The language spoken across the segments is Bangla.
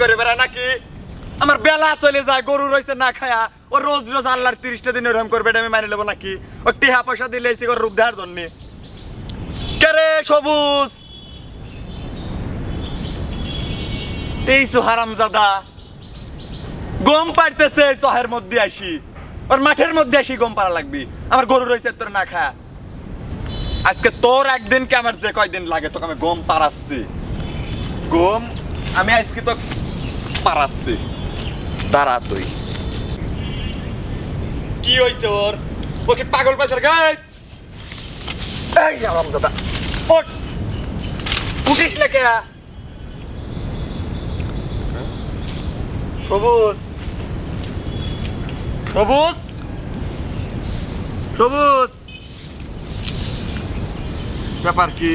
করে বেড়া নাকি? আমার বেলা চলে যায়, গরু রয়েছে না খায়া। ও রোজ রোজ আল্লাহর তিরিশটা দিন এরকম করবে, এটা আমি মানি নেব নাকি? ও টিহা পয়সা দিলে এসে রূপ দেওয়ার জন্য। কে রে সবুজ? জাদা গম পাইতেছে চহের মধ্যে আসি। ওর মাঠের মধ্যে আসি গম পাড়া লাগবি। আমার গরু রয়েছে তোর না আজকে তোর একদিন কে আমার যে কয়দিন লাগে তোকে আমি গম পাড়াচ্ছি। গম, আমি আজকে তো পাড়াচ্ছি দাঁড়া তুই কি হয়েছে ওর? ওকে পাগল পাইছে গাই এই! আরাম দাদা ওঠ। উঠিস না কে? সবুজ। সবুজ? সবুজ? ব্যাপার কি?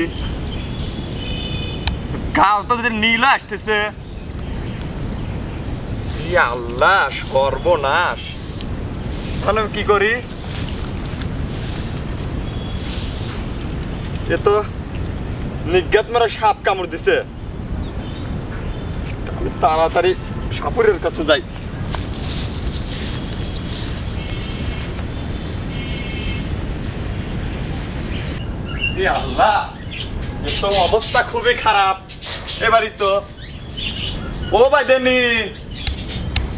গাও তো যদি নীল আসতেছে। আল্লাহ সর্বনাশ। তাহলে আমি কি করি? এ তো নিজ্ঞাত মারা সাপ কামড় দিছে। আমি তাড়াতাড়ি সাপুরের কাছে যাই। আল্লাহ তো অবস্থা খুবই খারাপ। এবারই তো। ও বাইদেনি।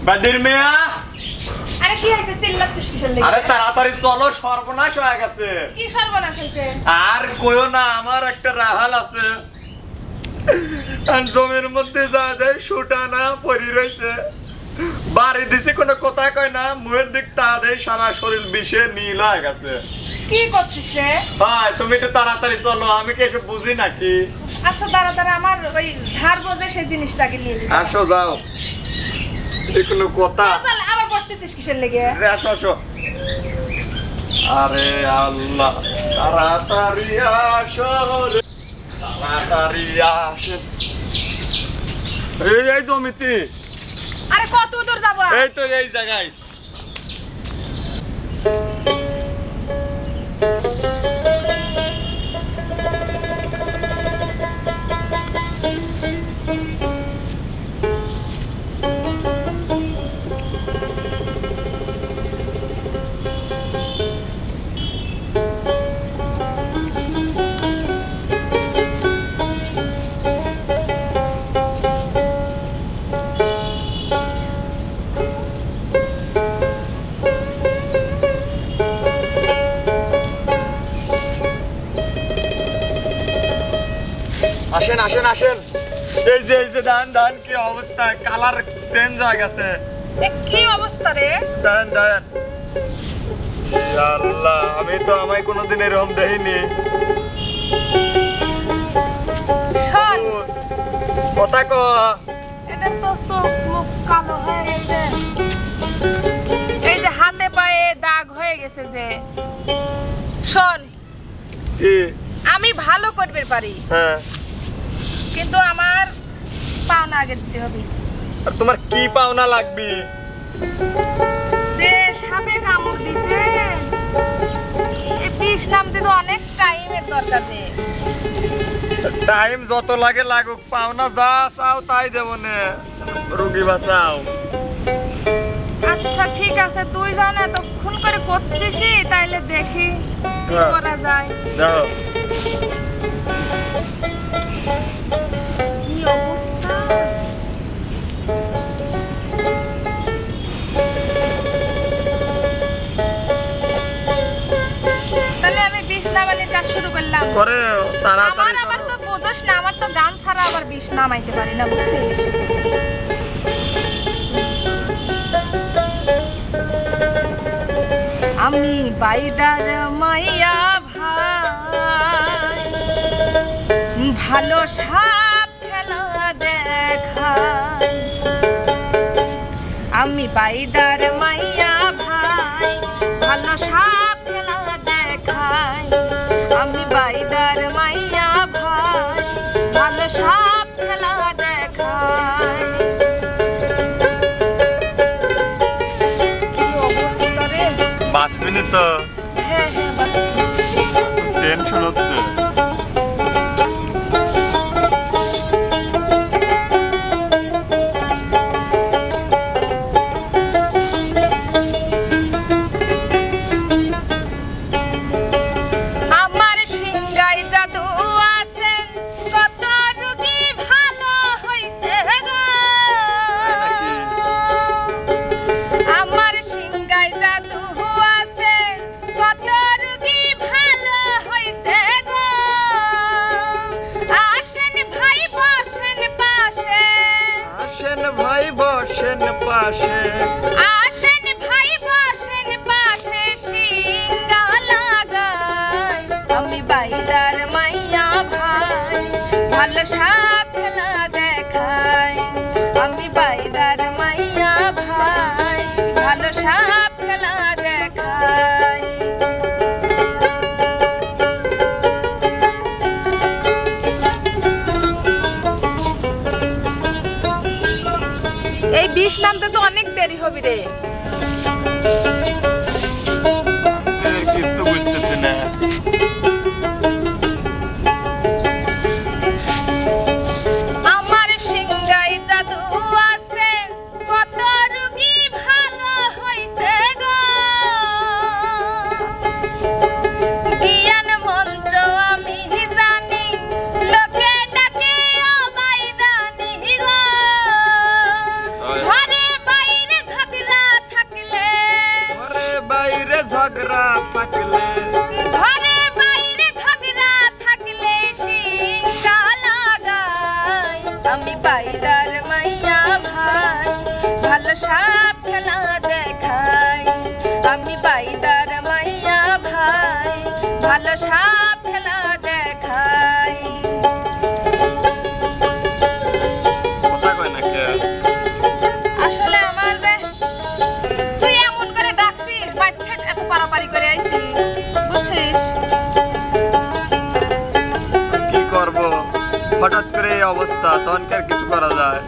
বাইদের মেয়া? আরে কি হয়েছে? চিল্লাচ্ছিস কিসের লেগে? আরে তাড়াতাড়ি চলো সর্বনাশ হয়ে গেছে। কি সর্বনাশ হয়েছে? আর কইও না আমার একটা রাহাল আছে। আর জমির মধ্যে যা যায় সুটা না পরি রয়েছে বাড়ি দিছে কোনো কথা কয় না মুখের দিক তা দেয় সারা শরীর বিষে নীল হয়ে গেছে। কি করছিস রে? হ্যাঁ তুমি একটু তাড়াতাড়ি চলো আমি কি এসব বুঝি নাকি? আচ্ছা দাঁড়া আমার ওই ঝাড় বোঝে সেই জিনিসটাকে নিয়ে আসো যাও। এ কোনো কথা চল, আবার বসতেছিস কিসের লেগে? আরে আসো আসো। আরে আল্লাহ তাড়াতাড়ি আসো। তাড়াতাড়ি আসে। এই এই জমিতে আরে কত দূর যাব? এই তো এই জায়গায়। আসেন আসেন আসেন। এই যে এই যে ধান ধান কি অবস্থা? কালার চেঞ্জ হয়ে গেছে। কি অবস্থা রে? ধান ধান আল্লাহ আমি তো আমায় কোনোদিন এরকম দেখিনি। শোন। কথা ক। এটা তো চোখ মুখ কালো হয়ে গেছে। এই যে হাতে পায়ে দাগ হয়ে গেছে যে। শোন। আমি ভালো করবে পারি। হ্যাঁ। কিন্তু আমার পাওনা আগে দিতে হবে। আর তোমার কি পাওনা লাগবে? যে সাপে কামড় দিছে এই বিষ নামতে তো অনেক টাইমের দরকার নেই টাইম যত লাগে লাগুক পাওনা যা চাও তাই দেবো নে। রুগী বাঁচাও। আচ্ছা ঠিক আছে তুই জান এতক্ষণ করে করছিসই তাইলে দেখি কি হ্যাঁ। করা যায়। দেখো। কি অবস্থা তাহলে আমি বিষ নামানোর কাজ শুরু করলাম করে আমার তাড়াতাড়ি আবার করো। তো বোঝস না আমার তো গান ছাড়া আবার বিষ নামাইতে পারি না বুঝছিস আমি বাইদার মাইয়া ভালো সাপ খেলা দেখাই আমি বাইদার মাইয়া ভাই ভালো সাপ খেলা দেখাই। আমি বাইদার মাইয়া ভাই ভালো সাপ খেলা দেখাই। বাঁচবি না তো হ্যাঁ হ্যাঁ বাস টেনশন হচ্ছে। বসেন পাশে। নামতে তো অনেক দেরি হবে রে। ঝগড়া থাকলে। ঘরে বাইরে ঝগড়া থাকলে শিকা লাগাই। আমি বাইরার মাইয়া ভাই, ভালো সাপ খেলা দেখাই। আমি বাইদার মাইয়া ভাই, ভালো সাপ হঠাৎ করে এই অবস্থা তখন আর কিছু করা যায়?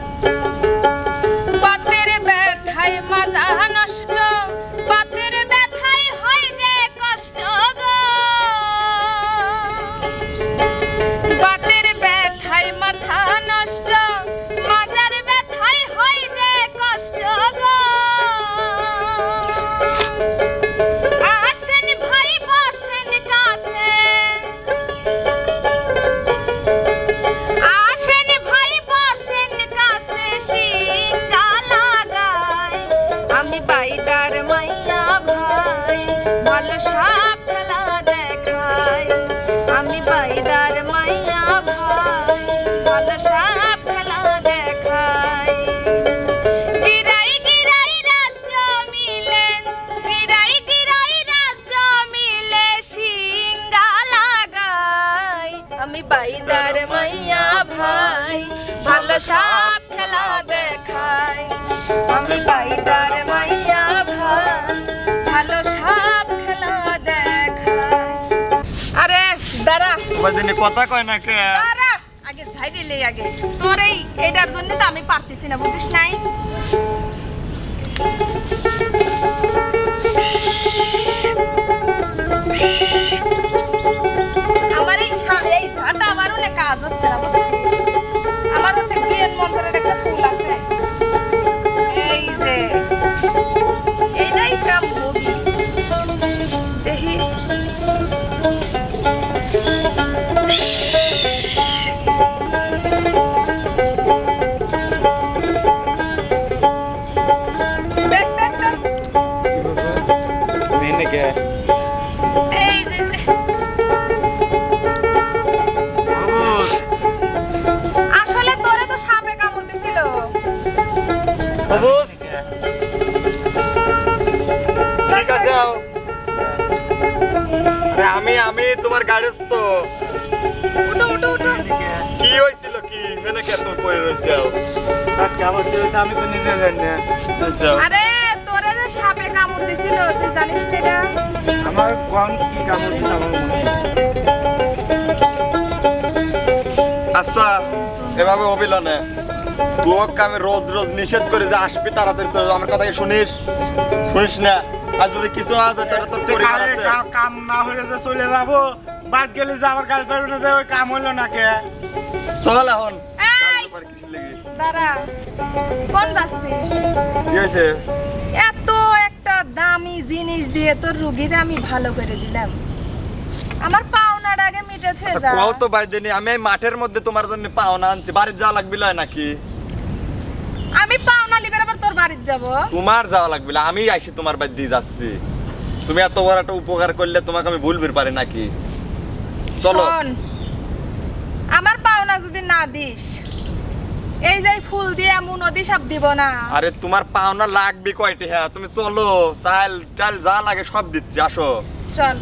দিনে কথা কয় না কে? আগে ভাইরে লে আগে। তোর এই এটার জন্য তো আমি পারতেছি না, বুঝিস নাই? আরে আমি আমি তোমার উঠো উঠো কি হয়েছিল কি? এখানে কে তুমি পড়ে রয়েছে? আও? আমি তো নিজে জানি না। আচ্ছা। আরে তোরে যে সাপে কামড় দিছিল তুই জানিস না আমার কম কি কামড় দিছে আমার আচ্ছা এভাবে অবিলনে। তোকে আমি রোজ রোজ নিষেধ করে যে আসবি তাড়াতাড়ি। আমার কথা শুনিস? শুনিস না? আর যদি কিছু আছে তাহলে তুই পরিবার আছে। কাম না হলে যে চলে যাব বাদ গেলে যে আমার কাজ পারবে না যে ওই কাম হইল না কে? চল এখন? দাঁড়া। কোন যাচ্ছিস কি হয়েছে? এত একটা দামি জিনিস দিয়ে তোর রুগীর আমি ভালো করে দিলাম। আমার পাওনার আগে মিটেছে আচ্ছা যা। তো বাইদে নি আমি মাঠের মধ্যে তোমার জন্য পাওনা আনছি বাড়ির যাওয়া লাগবে লয় নাকি? আমি পাওনা লিবার আবার তোর বাড়িতে যাব। তোমার যাওয়া লাগবে না, আমি আইসি তোমার বাড়ি দিয়ে যাচ্ছি। তুমি এত বড় একটা উপকার করলে তোমাকে আমি ভুলবির পারি নাকি? চলো। আমার পাওনা যদি না দিস এই যে ফুল দিয়ে এমন নদী সাপ দিব না। আরে তোমার পাওনা লাগবে কয়টি হ্যাঁ তুমি চলো চাল টাল যা লাগে সব দিচ্ছি আসো। চল।